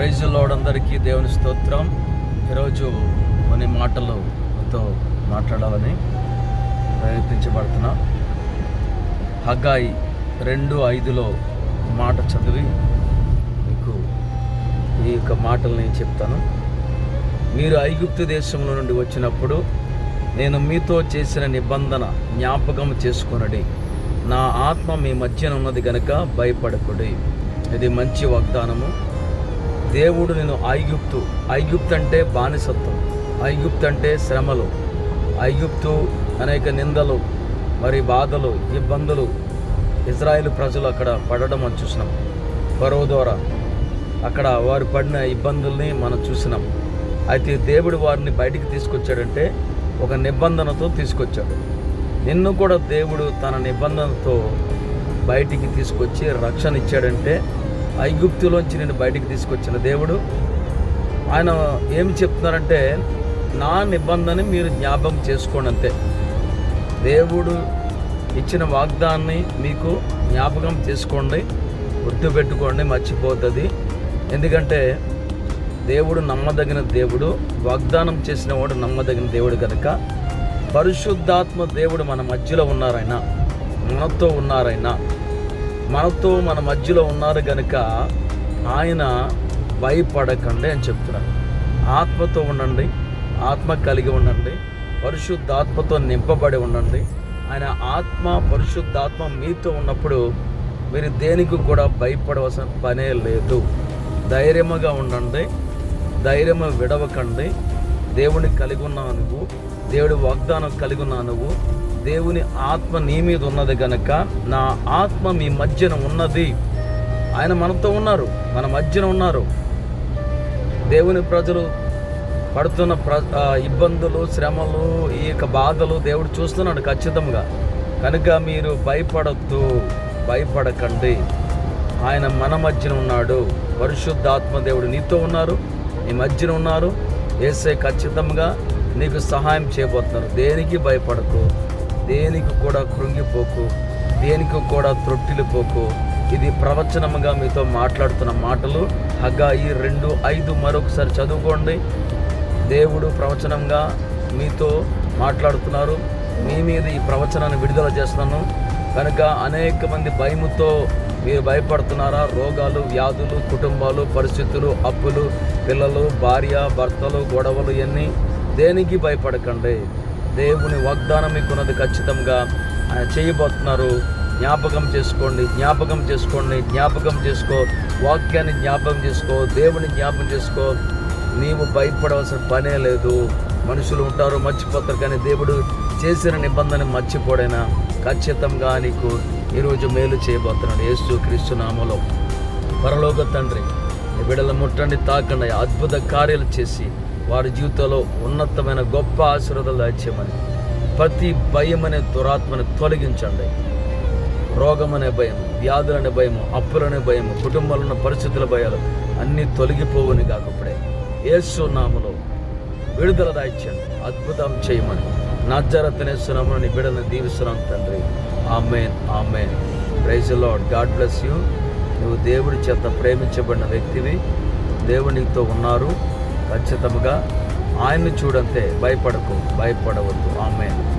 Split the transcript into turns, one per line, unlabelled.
Praise అందరికీ దేవుని స్తోత్రం. ఈరోజు కొన్ని మాటలతో మాట్లాడాలని ప్రయత్నించబడుతున్నా. హగ్గాయి రెండు ఐదులో మాట చదివి మీకు ఈ యొక్క మాటలు నేను చెప్తాను. మీరు ఐగుప్తు దేశంలో నుండి వచ్చినప్పుడు నేను మీతో చేసిన నిబంధన జ్ఞాపకం చేసుకునడి. నా ఆత్మ మీ మధ్యన ఉన్నది గనుక భయపడకుడి. ఇది మంచి వాగ్దానము. దేవుడు నేను ఐగుప్తు ఐగుప్తు అంటే బానిసత్వం ఐగుప్తు అంటే శ్రమలు ఐగుప్తు అనేక నిందలు మరి బాధలు ఇబ్బందులు ఇజ్రాయేల్ ప్రజలు అక్కడ పడడం మనం చూసినాం. పరువు ద్వారా అక్కడ వారు పడిన ఇబ్బందుల్ని మనం చూసినాం. అయితే దేవుడు వారిని బయటికి తీసుకొచ్చాడంటే ఒక నిబంధనతో తీసుకొచ్చాడు. నిన్ను కూడా దేవుడు తన నిబంధనతో బయటికి తీసుకొచ్చి రక్షణ ఇచ్చాడంటే ఐగుప్తులోంచి నేను బయటికి తీసుకొచ్చిన దేవుడు. ఆయన ఏం చెప్తున్నారంటే నా నిబంధన మీరు జ్ఞాపకం చేసుకోండి అంతే. దేవుడు ఇచ్చిన వాగ్దాన్ని మీకు జ్ఞాపకం చేసుకోండి గుర్తుపెట్టుకోండి మర్చిపోతుంది ఎందుకంటే దేవుడు నమ్మదగిన దేవుడు వాగ్దానం చేసిన వాడు నమ్మదగిన దేవుడు కనుక పరిశుద్ధాత్మ దేవుడు మన మధ్యలో ఉన్నారైనా మనతో ఉన్నారైనా మనతో మన మధ్యలో ఉన్నారు కనుక ఆయన భయపడకండి అని చెప్తున్నారు. ఆత్మతో ఉండండి ఆత్మ కలిగి ఉండండి పరిశుద్ధాత్మతో నింపబడి ఉండండి. ఆయన ఆత్మ పరిశుద్ధాత్మ మీతో ఉన్నప్పుడు మీరు దేనికి కూడా భయపడవలసిన పనే లేదు. ధైర్యముగా ఉండండి ధైర్యము విడవకండి. దేవుని కలిగి ఉన్నావు. నువ్వు దేవుడి వాగ్దానం కలిగి ఉన్నావు. నువ్వు దేవుని ఆత్మ నీ మీద ఉన్నది కనుక నా ఆత్మ మీ మధ్యన ఉన్నది. ఆయన మనతో ఉన్నారు. మన మధ్యన ఉన్నారు. దేవుని ప్రజలు పడుతున్న ప్ర ఇబ్బందులు శ్రమలు ఈ యొక్క బాధలు దేవుడు చూస్తున్నాడు ఖచ్చితంగా. కనుక మీరు భయపడద్దు. భయపడకండి. ఆయన మన మధ్యన ఉన్నాడు. పరిశుద్ధాత్మ దేవుడు నీతో ఉన్నారు. నీ మధ్యన ఉన్నారు. ఏసే ఖచ్చితంగా నీకు సహాయం చేయబోతున్నారు దేనికి భయపడకు దేనికి కూడా కృంగిపోకు దేనికి కూడా త్రొట్టిల్లిపోకు. ఇది ప్రవచనముగా మీతో మాట్లాడుతున్న మాటలు. హగ్గా ఈ రెండు ఐదు మరొకసారి చదువుకోండి. దేవుడు ప్రవచనంగా మీతో మాట్లాడుతున్నారు. మీ మీద ఈ ప్రవచనాన్ని విడుదల చేస్తున్నాను. కనుక అనేక మంది భయముతో మీరు భయపడుతున్నారా? రోగాలు వ్యాధులు కుటుంబాలు పరిస్థితులు అప్పులు పిల్లలు భార్య భర్తలు గొడవలు ఇవన్నీ దేనికి భయపడకండి? దేవుని వాగ్దానం మీకున్నది ఖచ్చితంగా ఆయన చేయబోతున్నారు. జ్ఞాపకం చేసుకోండి జ్ఞాపకం చేసుకోండి జ్ఞాపకం చేసుకో వాక్యాన్ని జ్ఞాపకం చేసుకో దేవుని జ్ఞాపకం చేసుకో. నీవు భయపడవలసిన పనే లేదు. మనుషులు ఉంటారు మర్చిపోతారు కానీ దేవుడు చేసిన నిబంధన మర్చిపోడైనా ఖచ్చితంగా నీకు ఈరోజు మేలు చేయబోతున్నాడు. యేసు క్రీస్తు నామలో. పరలోక తండ్రి బిడల బిడ్డల ముట్టండి తాకండి. అద్భుత కార్యాలు చేసి వారి జీవితంలో ఉన్నతమైన గొప్ప ఆశీర్వాదాలు దాచేయమని ప్రతి భయం అనే దురాత్మని తొలగించండి. రోగం అనే భయం వ్యాధులనే భయము అప్పులనే భయము కుటుంబంలో ఉన్న పరిస్థితుల భయాలు అన్నీ తొలగిపోవని కాకప్పుడే. యేసు నామలో విడుదల దాయిచ్చండి అద్భుతం చేయమని. నజ్జరతనేస్తున్నాము నీ బిడ్డలను దీవిస్తున్నాం తండ్రి. Amen amen. Praise Lord God bless you. నువ్వు దేవుడి చేత ప్రేమించబడిన వ్యక్తివి. దేవునితో ఉన్నారు. ఖచ్చితంగా ఆయన్ని చూడంతే భయపడకు భయపడవద్దు. ఆమె